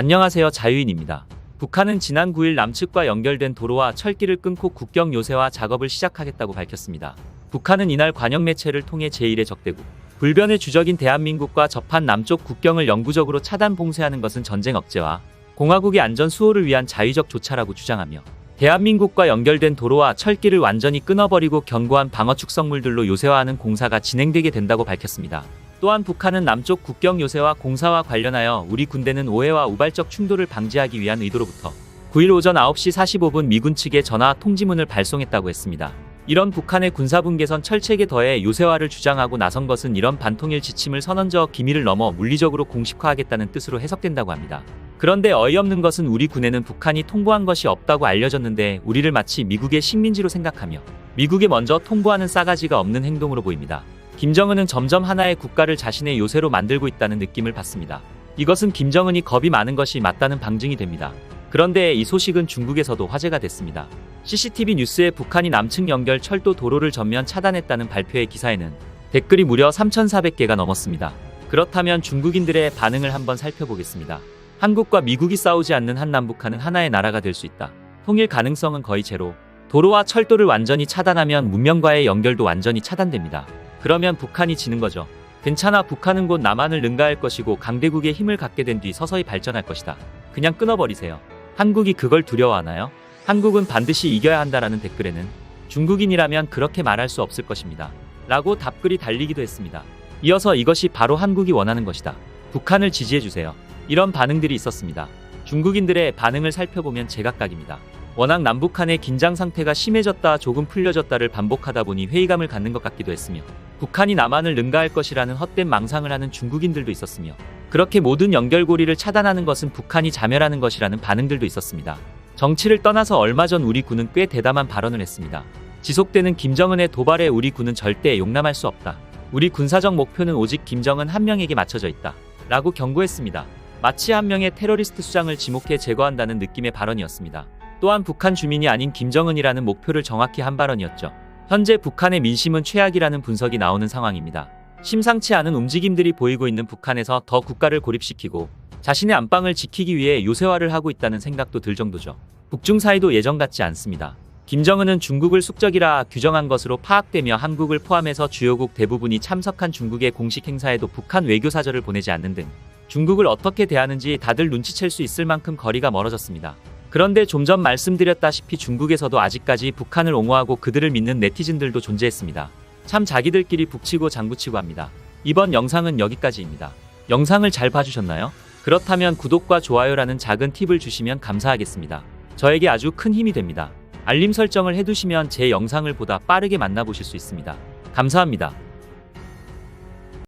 안녕하세요. 자유인입니다. 북한은 지난 9일 남측과 연결된 도로와 철길을 끊고 국경 요새화 작업을 시작하겠다고 밝혔습니다. 북한은 이날 관영 매체를 통해 제1의 적대국, 불변의 주적인 대한민국과 접한 남쪽 국경을 영구적으로 차단 봉쇄하는 것은 전쟁 억제와 공화국의 안전 수호를 위한 자위적 조차라고 주장하며 대한민국과 연결된 도로와 철길을 완전히 끊어버리고 견고한 방어 축성물들로 요새화하는 공사가 진행되게 된다고 밝혔습니다. 또한 북한은 남쪽 국경 요새와 공사와 관련하여 우리 군대는 오해와 우발적 충돌을 방지하기 위한 의도로부터 9일 오전 9시 45분 미군 측에 전화 통지문을 발송했다고 했습니다. 이런 북한의 군사분 개선 철책에 더해 요새화를 주장하고 나선 것은 이런 반통일 지침을 선언저 기밀을 넘어 물리적으로 공식화하겠다는 뜻으로 해석된다고 합니다. 그런데 어이없는 것은 우리 군에는 북한이 통보한 것이 없다고 알려졌는데 우리를 마치 미국의 식민지로 생각하며 미국에 먼저 통보하는 싸가지가 없는 행동으로 보입니다. 김정은은 점점 하나의 국가를 자신의 요새로 만들고 있다는 느낌을 받습니다. 이것은 김정은이 겁이 많은 것이 맞다는 방증이 됩니다. 그런데 이 소식은 중국에서도 화제가 됐습니다. CCTV 뉴스에 북한이 남측 연결 철도 도로를 전면 차단했다는 발표의 기사에는 댓글이 무려 3,400개가 넘었습니다. 그렇다면 중국인들의 반응을 한번 살펴보겠습니다. 한국과 미국이 싸우지 않는 한남북한은 하나의 나라가 될 수 있다. 통일 가능성은 거의 제로. 도로와 철도를 완전히 차단하면 문명과의 연결도 완전히 차단됩니다. 그러면 북한이 지는 거죠. 괜찮아 북한은 곧 남한을 능가할 것이고 강대국의 힘을 갖게 된 뒤 서서히 발전할 것이다. 그냥 끊어버리세요. 한국이 그걸 두려워하나요? 한국은 반드시 이겨야 한다라는 댓글에는 중국인이라면 그렇게 말할 수 없을 것입니다. 라고 답글이 달리기도 했습니다. 이어서 이것이 바로 한국이 원하는 것이다. 북한을 지지해주세요. 이런 반응들이 있었습니다. 중국인들의 반응을 살펴보면 제각각입니다. 워낙 남북한의 긴장 상태가 심해졌다 조금 풀려졌다를 반복하다 보니 회의감을 갖는 것 같기도 했으며 북한이 남한을 능가할 것이라는 헛된 망상을 하는 중국인들도 있었으며 그렇게 모든 연결고리를 차단하는 것은 북한이 자멸하는 것이라는 반응들도 있었습니다. 정치를 떠나서 얼마 전 우리 군은 꽤 대담한 발언을 했습니다. 지속되는 김정은의 도발에 우리 군은 절대 용납할 수 없다. 우리 군사적 목표는 오직 김정은 한 명에게 맞춰져 있다. 라고 경고했습니다. 마치 한 명의 테러리스트 수장을 지목해 제거한다는 느낌의 발언이었습니다. 또한 북한 주민이 아닌 김정은이라는 목표를 정확히 한 발언이었죠. 현재 북한의 민심은 최악이라는 분석이 나오는 상황입니다. 심상치 않은 움직임들이 보이고 있는 북한에서 더 국가를 고립시키고 자신의 안방을 지키기 위해 요새화를 하고 있다는 생각도 들 정도죠. 북중 사이도 예전 같지 않습니다. 김정은은 중국을 숙적이라 규정한 것으로 파악되며 한국을 포함해서 주요국 대부분이 참석한 중국의 공식 행사에도 북한 외교사절을 보내지 않는 등 중국을 어떻게 대하는지 다들 눈치챌 수 있을 만큼 거리가 멀어졌습니다. 그런데 좀 전 말씀드렸다시피 중국에서도 아직까지 북한을 옹호하고 그들을 믿는 네티즌들도 존재했습니다. 참 자기들끼리 북치고 장구치고 합니다. 이번 영상은 여기까지입니다. 영상을 잘 봐주셨나요? 그렇다면 구독과 좋아요라는 작은 팁을 주시면 감사하겠습니다. 저에게 아주 큰 힘이 됩니다. 알림 설정을 해두시면 제 영상을 보다 빠르게 만나보실 수 있습니다. 감사합니다.